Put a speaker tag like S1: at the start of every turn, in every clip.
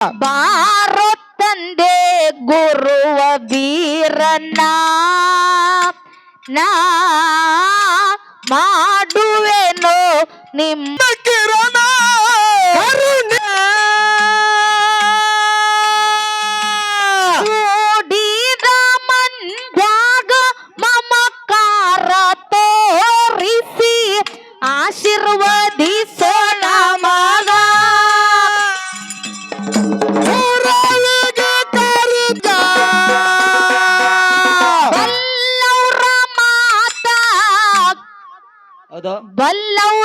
S1: ಬಾರೋ ತಂದೆ ಗುರುವ ಬೀರನ್ನ ನಾ ಮಾಡುವೆನೋ ನಿಮ್ಮ
S2: ಹೌದು
S1: ಬಲ್ಲವ್ರ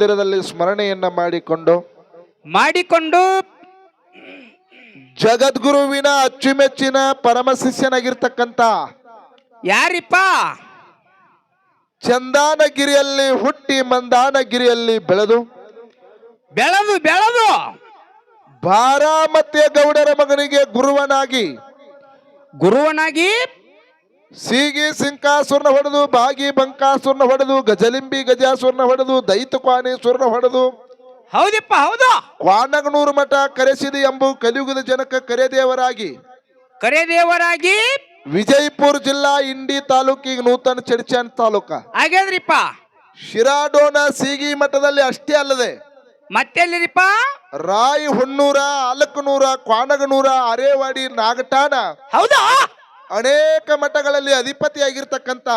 S2: ಮಂದಿರದಲ್ಲಿ ಸ್ಮರಣೆಯನ್ನ ಮಾಡಿಕೊಂಡು
S3: ಮಾಡಿಕೊಂಡು
S2: ಜಗದ್ಗುರುವಿನ ಅಚ್ಚುಮೆಚ್ಚಿನ ಪರಮ ಶಿಷ್ಯನಾಗಿರ್ತಕ್ಕಂಥ
S3: ಯಾರಿಪ್ಪ?
S2: ಚಂದಾನಗಿರಿಯಲ್ಲಿ ಹುಟ್ಟಿ ಮಂದಾನಗಿರಿಯಲ್ಲಿ ಬೆಳೆದು
S3: ಬೆಳೆದು ಬೆಳೆದು
S2: ಬಾರಾಮತಿಯ ಗೌಡರ ಮಗನಿಗೆ ಗುರುವನಾಗಿ
S3: ಗುರುವನಾಗಿ
S2: ಸೀಗಿ ಸಿಂಕಾಸುರನ ಹೊಡೆದು ಬಾಗಿ ಬಂಕಾಸುರನ ಹೊಡೆದು ಗಜಲಿಂಬಿ ಗಜಾಸುರನ ಹೊಡೆದು ದೈತ ದೈತಕ್ವಾನೇಶ್ವರನ ಹೊಡೆದು.
S3: ಹೌದಪ್ಪ ಹೌದು.
S2: ಕ್ವಾನಗನೂರು ಮಠ ಕರೆಸಿದೆ ಎಂಬು ಕಲಿಯುಗದ ಜನಕ ಕರೆದೇವರಾಗಿ.
S3: ಕರೆ ದೇವರಾಗಿ
S2: ವಿಜಯಪುರ ಜಿಲ್ಲಾ ಇಂಡಿ ತಾಲೂಕಿಗೆ ನೂತನ ಚಡ್ಚಾನ್ ತಾಲೂಕ.
S3: ಹಾಗೇನ್ರಿಪ್ಪ?
S2: ಶಿರಾಡೋನ ಸೀಗಿ ಮಠದಲ್ಲಿ ಅಷ್ಟೇ ಅಲ್ಲದೆ
S3: ಮತ್ತೆಲ್ಲಿರಿಪ್ಪ?
S2: ರಾಯಿ ಹುಣ್ಣೂರ ಅಲಕನೂರ ಕ್ವಾನಗನೂರ ಅರೇವಾಡಿ ನಾಗಟಾಣ
S3: ಹೌದಾ?
S2: ಅನೇಕ ಮಠಗಳಲ್ಲಿ ಅಧಿಪತಿಯಾಗಿರ್ತಕ್ಕಂಥ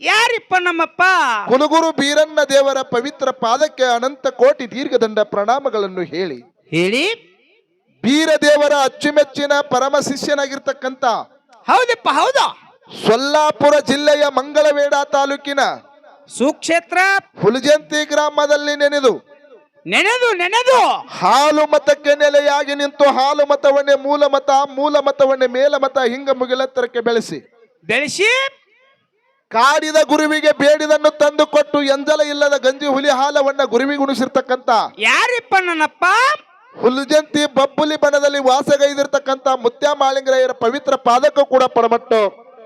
S3: ಯಾರಿಪ್ಪ ನಮ್ಮಪ್ಪ?
S2: ಕುಲಗುರು ಬೀರಣ್ಣ ದೇವರ ಪವಿತ್ರ ಪಾದಕ್ಕೆ ಅನಂತ ಕೋಟಿ ದೀರ್ಘದಂಡ ಪ್ರಣಾಮಗಳನ್ನು ಹೇಳಿ.
S3: ಹೇಳಿ.
S2: ಬೀರದೇವರ ಅಚ್ಚುಮೆಚ್ಚಿನ ಪರಮ ಶಿಷ್ಯನಾಗಿರ್ತಕ್ಕಂಥ
S3: ಹೌದಪ್ಪ ಹೌದು.
S2: ಸೊಲ್ಲಾಪುರ ಜಿಲ್ಲೆಯ ಮಂಗಳವೇಡ ತಾಲೂಕಿನ
S3: ಸುಕ್ಷೇತ್ರ
S2: ಹುಲಜಂತಿ ಗ್ರಾಮದಲ್ಲಿ ನೆನೆದು
S3: ನೆನೆದು ನೆನೆದು.
S2: ಹಾಲು ಮತಕ್ಕೆ ನೆಲೆಯಾಗಿ ನಿಂತು ಹಾಲು ಮತವನ್ನೇ ಮೂಲ ಮತ ಮೂಲ ಮತವನ್ನೇ ಮೇಲ ಮತ ಹಿಂಗ ಮುಗಿಲೆತ್ತರಕ್ಕೆ ಬೆಳೆಸಿ.
S3: ಬೆಳೆಸಿ.
S2: ಕಾಡಿದ ಗುರುವಿಗೆ ಬೇಡಿದನ್ನು ತಂದು ಕೊಟ್ಟು ಎಂಜಲ ಇಲ್ಲದ ಗಂಜಿ ಹುಲಿ ಹಾಲವನ್ನ ಗುರುವಿಗೆ ಉಣಿಸಿರ್ತಕ್ಕಂತ.
S3: ಯಾರಿಪ್ಪ ನನ್ನಪ್ಪ?
S2: ಹುಲ್ಜಂತಿ ಬಬ್ಬುಲಿ ಬಣದಲ್ಲಿ ವಾಸಗೈದಿರ್ತಕ್ಕಂತ ಮುತ್ಯ ಮಾಲಿಂಗರಾಯರ ಪವಿತ್ರ ಪಾದಕ ಕೂಡ ಪಡಮಟ್ಟು.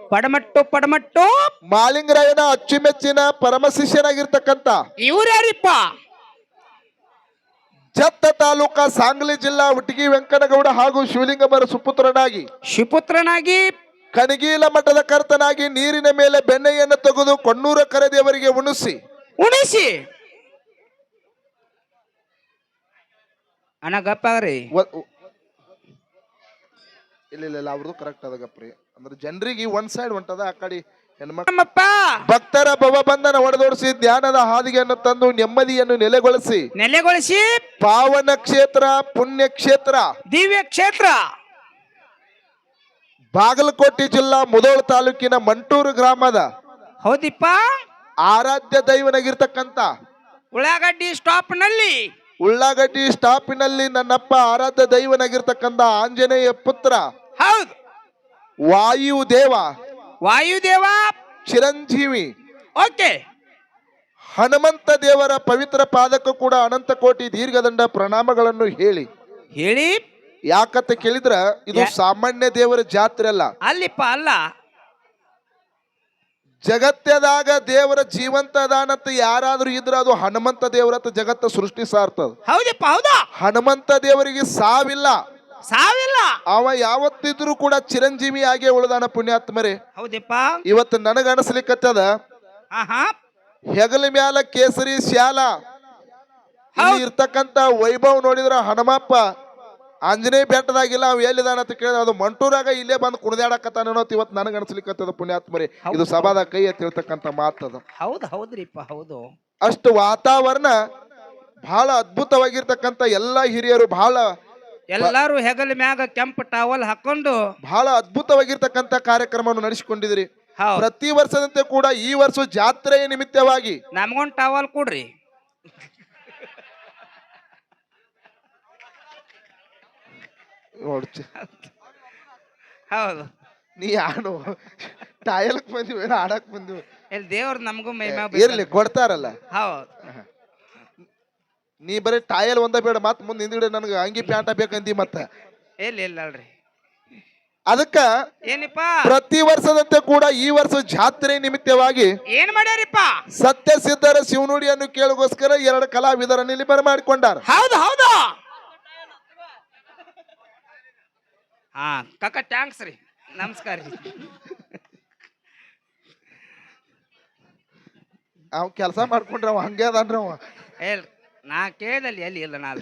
S3: ಪಡಮಟ್ಟು ಪಡಮಟ್ಟು.
S2: ಮಾಳಿಂಗರಾಯನ ಅಚ್ಚುಮೆಚ್ಚಿನ ಪರಮ ಶಿಷ್ಯನಾಗಿರ್ತಕ್ಕಂತ.
S3: ಇವ್ರು ಯಾರಿಪ್ಪ?
S2: ಜತ್ತ ತಾಲೂಕಾ ಸಾಂಗ್ಲಿ ಜಿಲ್ಲಾ ಉಟಗಿ ವೆಂಕಟಗೌಡ ಹಾಗೂ ಶಿವಲಿಂಗಮರ ಸುಪುತ್ರನಾಗಿ
S3: ಶಿಪುತ್ರನಾಗಿ
S2: ಕನಗೀಲ ಮಠದ ಕರ್ತನಾಗಿ ನೀರಿನ ಮೇಲೆ ಬೆಣ್ಣೆಯನ್ನು ತೆಗೆದು ಕೊಣ್ಣೂರ ಕರೆದೇವರಿಗೆ ಉಣಿಸಿ.
S3: ಉಣಿಸಿ. ಅಣ್ಣ ಗಪ್ಪ ರೀ
S2: ವ- ಉ- ಇಲ್ಲ ಇಲ್ಲ ಇಲ್ಲ ಅವ್ರದ್ದು ಕರೆಕ್ಟ್ ಅದ ಗಪ್ರಿ ಅಂದ್ರೆ ಜನರಿಗೆ ಒನ್ ಸೈಡ್ ಹೊಂಟದ ಆ ಕಡೆ
S3: ನಮ್ಮಪ್ಪ!
S2: ಭಕ್ತರ ಭವಬಂಧನ ಹೊಡೆದೋಡಿಸಿ ಧ್ಯಾನದ ಹಾದಿಗೆಯನ್ನು ತಂದು ನೆಮ್ಮದಿಯನ್ನು ನೆಲೆಗೊಳಿಸಿ.
S3: ನೆಲೆಗೊಳಿಸಿ
S2: ಪಾವನ ಕ್ಷೇತ್ರ ಪುಣ್ಯ ಕ್ಷೇತ್ರ
S3: ದಿವ್ಯ ಕ್ಷೇತ್ರ.
S2: ಬಾಗಲಕೋಟೆ ಜಿಲ್ಲಾ ಮುದೋಳ ತಾಲೂಕಿನ ಮಂಟೂರು ಗ್ರಾಮದ
S3: ಹೌದಿಪ್ಪ?
S2: ಆರಾಧ್ಯ ದೈವನಾಗಿರ್ತಕ್ಕಂತ
S3: ಉಳ್ಳಾಗಡ್ಡಿ ಸ್ಟಾಪ್ನಲ್ಲಿ
S2: ಉಳ್ಳಾಗಡ್ಡಿ ಸ್ಟಾಪಿನಲ್ಲಿ ನನ್ನಪ್ಪ ಆರಾಧ್ಯ ದೈವನಾಗಿರ್ತಕ್ಕಂತ ಆಂಜನೇಯ ಪುತ್ರ
S3: ಹೌದು.
S2: ವಾಯು ದೇವ
S3: ವಾಯುದೇವ?
S2: ಚಿರಂಜೀವಿ.
S3: ಓಕೆ.
S2: ಹನುಮಂತ ದೇವರ ಪವಿತ್ರ ಪಾದಕ ಕೂಡ ಅನಂತ ಕೋಟಿ ದೀರ್ಘದಂಡ ಪ್ರಣಾಮಗಳನ್ನು ಹೇಳಿ.
S3: ಹೇಳಿ.
S2: ಯಾಕಂತ ಕೇಳಿದ್ರ ಇದು ಸಾಮಾನ್ಯ ದೇವರ ಜಾತ್ರೆ ಅಲ್ಲ.
S3: ಅಲ್ಲಿಪ್ಪ ಅಲ್ಲ.
S2: ಜಗತ್ತದಾಗ ದೇವರ ಜೀವಂತ ಅದಾನಂತ ಯಾರಾದ್ರೂ ಇದ್ರ ಅದು ಹನುಮಂತ ದೇವರತ್ತ ಜಗತ್ತ ಸೃಷ್ಟಿ ಸಾರ್ತದ.
S3: ಹೌದಪ್ಪ ಹೌದಾ?
S2: ಹನುಮಂತ ದೇವರಿಗೆ ಸಾವಿಲ್ಲ.
S3: ಸಾವಿಲ್ಲ.
S2: ಅವ ಯಾವತ್ತಿದ್ರು ಕೂಡ ಚಿರಂಜೀವಿ ಆಗೇ ಉಳಿದಾನ ಪುಣ್ಯಾತ್ಮರೇ.
S3: ಹೌದಪ್ಪ.
S2: ಇವತ್ತು ನನಗ ಅನಸ್ಲಿಕ್ಕತ್ತದ
S3: ಆಹಾ.
S2: ಹೆಗಲ ಮ್ಯಾಲ ಕೇಸರಿ ಶ್ಯಾಲ. ಇಲ್ಲಿ. ಇರ್ತಕ್ಕಂತ ವೈಭವ್ ನೋಡಿದ್ರ ಹನುಮಪ್ಪ. ಆಂಜನೇಯ ಬೆಟ್ಟದಾಗಿಲ್ಲ ಅವ್ ಎಲ್ಲಿದಾನ ಅಂತ ಕೇಳಿದ್ರೆ ಅದು ಮಂಟೂರಾಗ ಇಲ್ಲೇ ಬಂದು ಕುಣಿದಾಡಕತ್ತಾನ ಅನ್ನೋದು ಇವತ್ತು ನನಗೆ ಅನಿಸ್ಲಿಕ್ಕತ್ತದ ಪುಣ್ಯಾತ್ಮರಿ. ಇದು ಸಭಾದ ಕೈ ಎತ್ತಿರ್ತಕ್ಕಂಥ ಮಾತದ.
S3: ಹೌದು ಹೌದ್ರಿಪ್ಪ ಹೌದು.
S2: ಅಷ್ಟು ವಾತಾವರಣ ಬಹಳ ಅದ್ಭುತವಾಗಿರ್ತಕ್ಕಂಥ ಎಲ್ಲ ಹಿರಿಯರು ಬಹಳ
S3: ಎಲ್ಲಾರು ಹೆಗಲ ಮ್ಯಾಗ ಕೆಂಪು ಟಾವಲ್ ಹಾಕೊಂಡು
S2: ಬಹಳ ಅದ್ಭುತವಾಗಿರ್ತಕ್ಕಂತ ಕಾರ್ಯಕ್ರಮವನ್ನು ನಡೆಸಿಕೊಂಡಿದ್ರಿ
S3: ಹೌದು.
S2: ಪ್ರತಿ ವರ್ಷದಂತೆ ಕೂಡ ಈ ವರ್ಷ ಜಾತ್ರೆಯ ನಿಮಿತ್ತವಾಗಿ
S3: ನಮ್ಗೊಂದ್ ಟಾವಲ್ ಕೊಡ್ರಿ.
S2: ನೋಡ್ ಚ-
S3: ಹೌದು.
S2: ನೀ ಆಡು. ಟಾಯಲ್ಕ್ ಬಂದಿವಿ ಆಡಕ್ ಬಂದಿವಿ.
S3: ಇಲ್ಲಿ ದೇವ್ರ ನಮಗೂ ಮೈ ಮ್ಯಾಗ
S2: ಇರ್ಲಿ ಕೊಡ್ತಾರಲ್ಲ.
S3: ಹೌದು.
S2: ನೀ ಬರೀ ಟಾಯಲ್ ಒಂದ ಬೇಡ ಮತ್ ಮುಂದೆ ಹಿಂದಿಡೆ ನನಗೆ. ಅಂಗಿ ಪ್ಯಾಂಟ ಬೇಕಂದಿ ಮತ್ತ.
S3: ಇಲ್ಲ ಇಲ್ಲ ಅಲ್ರಿ?
S2: ಅದಕ್ಕ
S3: ಏನಿಪ್ಪ?
S2: ಪ್ರತಿ ವರ್ಷದಂತೆ ಕೂಡ ಈ ವರ್ಷ ಜಾತ್ರೆ ನಿಮಿತ್ತವಾಗಿ
S3: ಏನ್ ಮಾಡ್ಯಾರಿಪ್ಪ?
S2: ಸತ್ಯ ಸಿದ್ಧರ ಶಿವನುಡಿಯನ್ನು ಕೇಳಗೋಸ್ಕರ ಎರಡು ಕಲಾವಿದರನ್ನು ಇಲ್ಲಿ ಬರಮಾಡಿಕೊಂಡಾರ
S3: ಹೌದು ಹೌದು. ಹಾ ಕಕ್ಕ ಟ್ಯಾಂಕ್ಸ್ ರೀ. ನಮಸ್ಕಾರ ರೀ.
S2: ಅವ್ ಕೆಲಸ ಮಾಡ್ಕೊಂಡ್ರವ ಹಂಗೆ ಅದಾನ್ರವ ಅವ.
S3: ಹೇಳ್ ನಾ ಕೇಳಿದಲ್ಲಿ ಎಲ್ಲಿ ಇಲ್ಲ ನಾನು.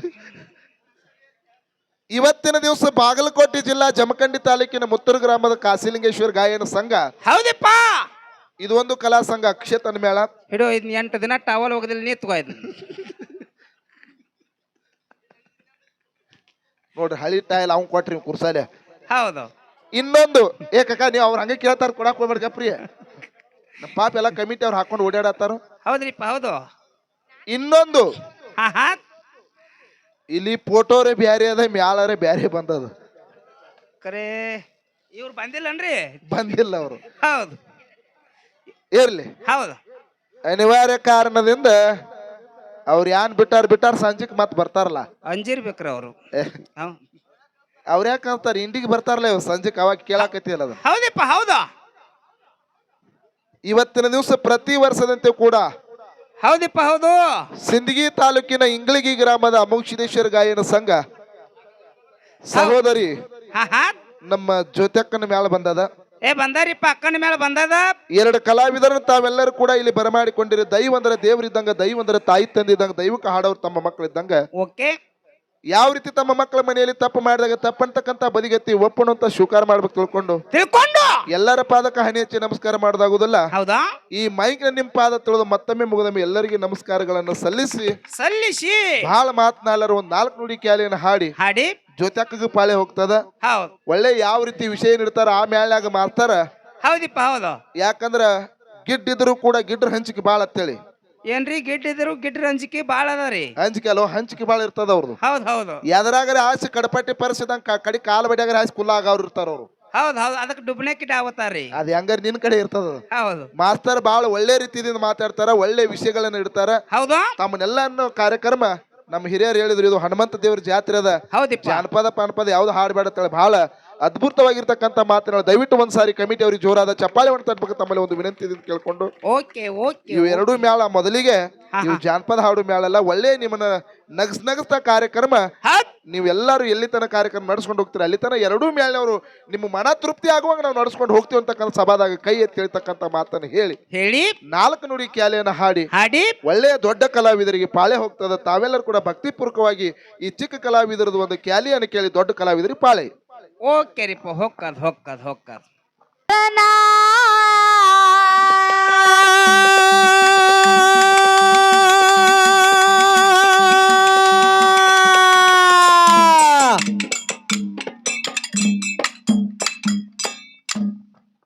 S2: ಇವತ್ತಿನ ದಿವಸ ಬಾಗಲಕೋಟೆ ಜಿಲ್ಲಾ ಜಮಖಂಡಿ ತಾಲೂಕಿನ ಮುತ್ತೂರು ಗ್ರಾಮದ ಕಾಸಿಲಿಂಗೇಶ್ವರ ಗಾಯನ ಸಂಘ.
S3: ಹೌದಪ್ಪ!
S2: ಇದು ಒಂದು ಕಲಾ ಸಂಘ ಅಕ್ಷತನ ಮೇಳ
S3: ಹಿಡೋ ಇದ್ ಎಂಟು ದಿನ ಟವಲ್ ಹೋಗದಿಲ್ಲ ನಿಂತ್ಕೋ ಇದ್
S2: ನೋಡ್ರಿ ಹಳಿ ಟೈಲ್ ಅವ್ನು ಕೊಟ್ರಿ ಕುರ್ಸಾಲೆ.
S3: ಹೌದು.
S2: ಇನ್ನೊಂದು ಏ ಕಕ್ಕ ನೀವು ಅವ್ರ ಹಂಗೆ ಕೇಳ್ತಾರ ಕೊಡಕ್ ಹೋಗ್ಬೇಡ ಗಪ್ರಿ ನಮ್ಮ ಪಾಪ ಎಲ್ಲ ಕಮಿಟಿ ಅವ್ರು ಹಾಕೊಂಡು ಓಡಾಡತ್ತಾರ.
S3: ಹೌದ್ರಿಪ್ಪ ಹೌದು.
S2: ಇನ್ನೊಂದು
S3: ಹಾ ಹಾ
S2: ಇಲ್ಲಿ ಫೋಟೋರೆ ಬ್ಯಾರೆ ಅದ ಮ್ಯಾಲರೆ ಬ್ಯಾರೆ ಬಂದದ.
S3: ಕರೆ ಇವ್ರು ಬಂದಿಲ್ಲನ್ರಿ?
S2: ಬಂದಿಲ್ಲ ಅವರು.
S3: ಹೌದು.
S2: ಇರ್ಲಿ.
S3: ಹೌದು.
S2: ಅನಿವಾರ್ಯ ಕಾರಣದಿಂದ ಅವ್ರು ಯಾನ್ ಬಿಟ್ಟಾರ ಬಿಟ್ಟಾರ ಸಂಜೆಕ್ ಮತ್ ಬರ್ತಾರಲ್ಲ.
S3: ಅಂಜಿರ್ಬೇಕ್ರಿ ಅವರು.
S2: ಅವ್ರ ಯಾಕಂತಾರ ಇಂಡಿಗೆ ಬರ್ತಾರಲ್ಲ ಇವ್ ಸಂಜೆಕ್ ಅವಾಗ ಕೇಳಾಕತ್ತಿಲ್ಲ ಅದು
S3: ಹೌದಪ್ಪ ಹೌದಾ.
S2: ಇವತ್ತಿನ ದಿವಸ ಪ್ರತಿ ವರ್ಷದಂತೆ ಕೂಡ
S3: ಹೌದಪ್ಪ ಹೌದು.
S2: ಸಿಂದಗಿ ತಾಲೂಕಿನ ಇಂಗ್ಳಿಗಿ ಗ್ರಾಮದ ಅಮೋಕ್ಷಿದೇಶ್ವರ ಗಾಯನ ಸಂಘ. ಸಹೋದರಿ
S3: ಹಾ ಹಾ.
S2: ನಮ್ಮ ಮೇಲೆ ಮ್ಯಾಲ ಬಂದದ.
S3: ಏ ಬಂದಾರಿಪ್ಪ ಅಕ್ಕನ ಮೇಲೆ ಬಂದದ?
S2: ಎರಡು ಕಲಾವಿದರು ತಾವೆಲ್ಲರೂ ಕೂಡ ಇಲ್ಲಿ ಬರಮಾಡಿಕೊಂಡಿರಿ ದೈವಂದ್ರೆ ದೇವರಿದ್ದಂಗ ದೈವಂದ್ರೆ ತಾಯಿ ತಂದಿದ್ದಂಗ ದೈವಕ್ಕೆ ಹಾಡೋರು ತಮ್ಮ ಮಕ್ಕಳಿದ್ದಂಗ
S3: ಓಕೆ.
S2: ಯಾವ ರೀತಿ ತಮ್ಮ ಮಕ್ಕಳ ಮನೆಯಲ್ಲಿ ತಪ್ಪು ಮಾಡಿದಾಗ ತಪ್ಪಂತಕ್ಕಂತ ಬದಿಗೆತ್ತಿ ಒಪ್ಪಣು ಅಂತ ಸ್ವೀಕಾರ ಮಾಡ್ಬೇಕು ತಿಳ್ಕೊಂಡು.
S3: ತಿಳ್ಕೊಂಡು!
S2: ಎಲ್ಲರ ಪಾದಕ ಹನಿ ಹಚ್ಚಿ ನಮಸ್ಕಾರ ಮಾಡೋದಾಗುದಿಲ್ಲ
S3: ಹೌದಾ?
S2: ಈ ಮೈಕ್ ನಿಮ್ ಪಾದ ತಿಳಿದು ಮತ್ತೊಮ್ಮೆ ಮುಗಿದೊಮ್ಮೆ ಎಲ್ಲರಿಗೆ ನಮಸ್ಕಾರಗಳನ್ನು ಸಲ್ಲಿಸಿ.
S3: ಸಲ್ಲಿಸಿ!
S2: ಬಹಳ ಮಾತನಾಡರು ಒಂದ್ ನಾಲ್ಕು ನುಡಿ ಕ್ಯಾಲಿಯನ್ನು ಹಾಡಿ.
S3: ಹಾಡಿ.
S2: ಜ್ಯೋತ್ಯಾಕಗೆ ಪಾಳೆ ಹೋಗ್ತದ. ಒಳ್ಳೆ ಯಾವ ರೀತಿ ವಿಷಯ ನೀಡ್ತಾರ ಆ ಮ್ಯಾಲ್ಯಾಗ ಮಾಡ್ತಾರ
S3: ಹೌದಿಪ್ಪ ಹೌದು.
S2: ಯಾಕಂದ್ರ ಗಿಡ್ಡಿದ್ರು ಕೂಡ ಗಿಡ್ರ ಹಂಚಿಕೆ ಬಾಳ ಅಂತೇಳಿ
S3: ಏನ್ರಿ ಗಿಡ್ಡಿದ್ರು ಗಿಡ್ರ ಅಂಜಿಕೆ ಬಾಳ ಅದಾವ್ರಿ.
S2: ಹಂಚಿಕೆ ಅಲ್ವ ಹಂಚಿಕೆ ಬಾಳ ಇರ್ತದ ಅವ್ರದ್ದು
S3: ಹೌದ್ ಹೌದು.
S2: ಎದರಾಗರೆ ಆಸೆ ಕಡಪಟ್ಟಿ ಪರಿಸಿದಂಗ ಕಡಿ ಕಾಲು ಬಡಿಯಾಗರೆ ಆಸೆ ಕುಲ್ಲ ಅವ್ರು ಇರ್ತಾರ ಅವ್ರು.
S3: ಹೌದ್ ಹೌದು ಅದಕ್ಕೆ ಡುಬ್ನೆ ಕಿಟ ಅವತಾರ್ರಿ
S2: ಅದ್ ಹೆಂಗಾರ ನಿನ್ ಕಡೆ ಇರ್ತದ ಅದು.
S3: ಹೌದು.
S2: ಮಾಸ್ತರ್ ಬಾಳ ಒಳ್ಳೆ ರೀತಿಯಿಂದ ಮಾತಾಡ್ತಾರ ಒಳ್ಳೆ ವಿಷಯಗಳನ್ನ ಇಡ್ತಾರ.
S3: ಹೌದಾ.
S2: ತಮ್ಮನ್ನೆಲ್ಲನ್ನು ಕಾರ್ಯಕ್ರಮ ನಮ್ಮ ಹಿರಿಯರು ಹೇಳಿದ್ರು ಇದು ಹನುಮಂತ ದೇವ್ರ ಜಾತ್ರೆ ಅದ.
S3: ಹೌದಿಪ್ಪ.
S2: ಜಾನಪದ ಪಾನಪದ ಯಾವ್ದು ಹಾಡ್ಬೇಡ ಅಂತೇಳಿ ಬಹಳ ಅದ್ಭುತವಾಗಿರ್ತಕ್ಕಂಥ ಮಾತನ್ನ ದಯವಿಟ್ಟು ಒಂದ್ಸಾರಿ ಕಮಿಟಿ ಅವ್ರಿಗೆ ಜೋರಾದ ಚಪ್ಪಾಳೆ ಹೊಂಟ ತಟ್ಬೇಕು ತಮ್ಮಲ್ಲಿ ಒಂದು ವಿನಂತಿ ಇದೆ ಅಂತ ಕೇಳ್ಕೊಂಡು.
S3: ಓಕೆ ಓಕೆ
S2: ಇವು ಎರಡೂ ಮೇಳ ಮೊದಲಿಗೆ ಇವು ಜಾನಪದ ಹಾಡು ಮೇಳಲ್ಲ ಒಳ್ಳೆ ನಿಮ್ಮನ್ನ ನಗಸ್ ನಗಸ್ತ ಕಾರ್ಯಕ್ರಮ. ನೀವೆಲ್ಲರೂ ಎಲ್ಲಿ ತನಕ ಕಾರ್ಯಕ್ರಮ ನಡ್ಸ್ಕೊಂಡು ಹೋಗ್ತೀರಾ? ಅಲ್ಲಿ ತನಕ ಎರಡೂ ಮೇಳನವರು ನಿಮ್ಮ ಮನ ತೃಪ್ತಿ ಆಗುವಾಗ ನಾವು ನಡ್ಸ್ಕೊಂಡು ಹೋಗ್ತೀವಿ ಅಂತಕ್ಕಂಥ ಸಭಾದಾಗ ಕೈ ಎತ್ತಿ ಹೇಳ್ತಕ್ಕಂಥ ಮಾತನ್ನು ಹೇಳಿ.
S3: ಹೇಳಿ.
S2: ನಾಲ್ಕು ನುಡಿ ಕ್ಯಾಲೆಯನ್ನು ಹಾಡಿ.
S3: ಹಾಡಿ.
S2: ಒಳ್ಳೆಯ ದೊಡ್ಡ ಕಲಾವಿದರಿಗೆ ಪಾಳೆ ಹೋಗ್ತದ. ತಾವೆಲ್ಲರೂ ಕೂಡ ಭಕ್ತಿಪೂರ್ವಕವಾಗಿ ಈ ಚಿಕ್ಕ ಕಲಾವಿದರದ್ದು ಒಂದು ಕ್ಯಾಲಿಯನ್ನು ಕೇಳಿ ದೊಡ್ಡ ಕಲಾವಿದರಿಗೆ ಪಾಳೆ.
S3: ಓಕೆ ರೀಪ ಹೊಕ್ಕದ್ ಹೊಕ್ಕದ್ ಹೊಕ್ಕದ್.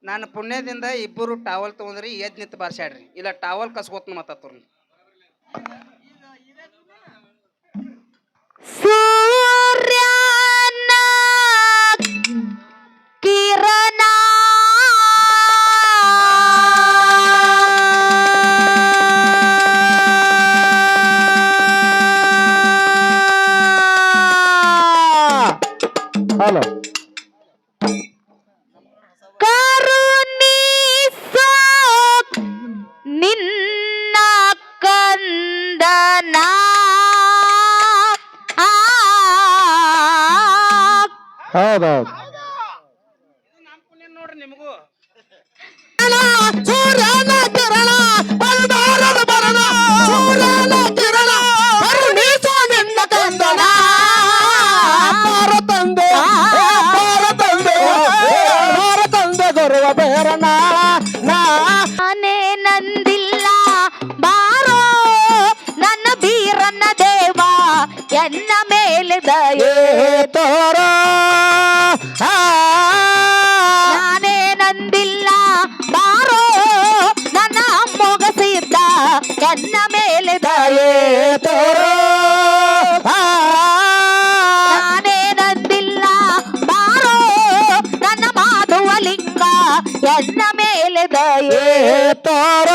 S3: ನನ್ನ ಪುಣ್ಯದಿಂದ ಇಬ್ಬರು ಟಾವಲ್ ತಗೊಂಡ್ರಿ, ಎದ್ ನಿಂತು ಬಾರ್ಸ್ಯಾಡ್ರಿ. ಇಲ್ಲ, ಟಾವಲ್ ಕಸ್ಕೋತ ಮತ್ತವ್ರ
S2: ಹೌದೌದು.
S3: ನೋಡ್ರಿ ನಿಮಗೂ.
S2: ಸೂರ್ಯನ ಕಿರಣ ಬಂದಾರದ ಬರಣ ಸೂರ್ಯನ ಕಿರಣ ಕರುಣಿಸೋ ನಿನ್ನ ತಂದೆ ತಂದೆ ತಂದೆ ಬೇರಣ
S1: ನಾನೇ ನಂದಿಲ್ಲ ಬಾರೋ ನನ್ನ ಬೀರನ್ನ ದೇವ. ಎನ್ನ ದಯೆ
S2: ತೋರ
S1: ನಾನೇ ನಂದಿಲ್ಲ ಬಾರೋ ನನ್ನ ಮೊಗಸಿದ್ದ ಎನ್ನ ಮೇಲೆ ದಯೆ ನಾನೇ ನಂದಿಲ್ಲ ಬಾರೋ ನನ್ನ ಮಾಧುವ ಲಿಂಗ ಎನ್ನ ಮೇಲೆ ದಯೆ.
S2: ತೋರ